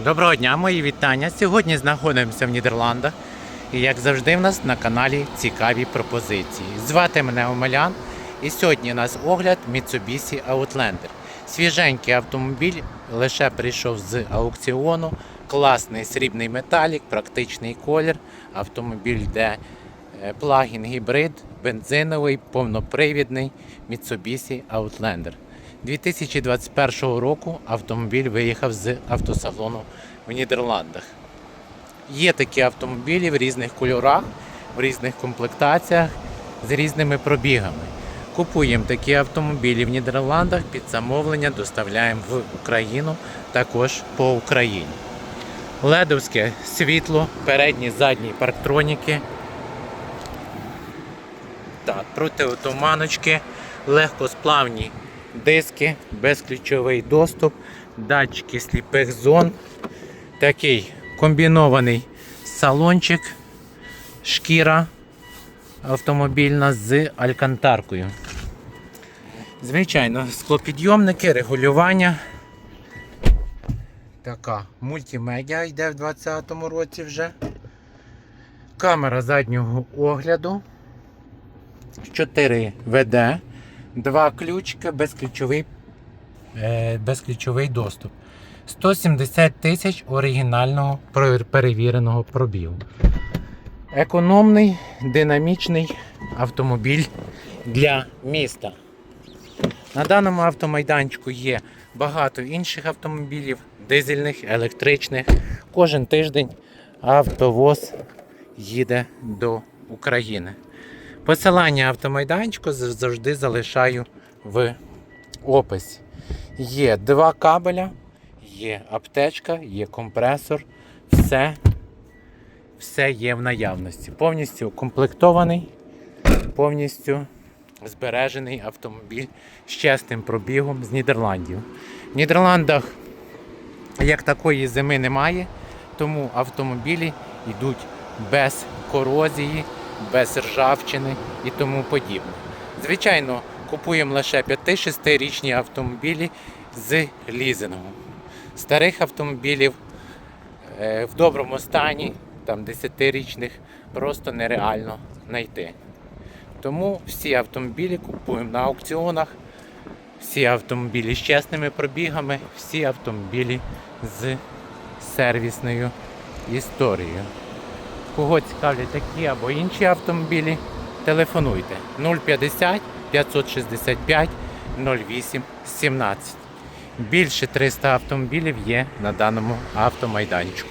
Доброго дня, мої вітання. Сьогодні знаходимося в Нідерландах. І як завжди, в нас на каналі цікаві пропозиції. Звати мене Омелян. І сьогодні у нас огляд Mitsubishi Outlander. Свіженький автомобіль лише прийшов з аукціону. Класний срібний металік, практичний колір. Автомобіль йде е, плагін гібрид, бензиновий, повнопривідний Mitsubishi Outlander. 2021 року автомобіль виїхав з автосалону в Нідерландах. Є такі автомобілі в різних кольорах, в різних комплектаціях з різними пробігами. Купуємо такі автомобілі в Нідерландах, під замовлення доставляємо в Україну, також по Україні. Ледовське світло, передні, задні парктроніки. Так, протиотуманочки, легкосплавні диски, безключовий доступ, датчики сліпих зон, такий комбінований салончик, шкіра автомобільна з алькантаркою. Звичайно, склопідйомники, регулювання. Така мультимедіа йде в 2020 році вже. Камера заднього огляду. 4 ВД, два ключики, безключовий, е, безключовий доступ. 170 тисяч оригінального перевіреного пробігу. Економний, динамічний автомобіль для міста. На даному автомайданчику є багато інших автомобілів, дизельних, електричних. Кожен тиждень автовоз їде до України. Посилання автомайданчику завжди залишаю в описі. Є два кабеля, є аптечка, є компресор. Все, все є в наявності. Повністю укомплектований, повністю збережений автомобіль з чесним пробігом з Нідерландів. В Нідерландах як такої зими немає, тому автомобілі йдуть без корозії, без ржавчини і тому подібне. Звичайно, купуємо лише 5-6-річні автомобілі з лізингом. Старих автомобілів е, в доброму стані, там 10-річних, просто нереально знайти. Тому всі автомобілі купуємо на аукціонах, всі автомобілі з чесними пробігами, всі автомобілі з сервісною історією. Кого цікавлять такі або інші автомобілі, телефонуйте 050 565 08 17. Більше 300 автомобілів є на даному автомайданчику.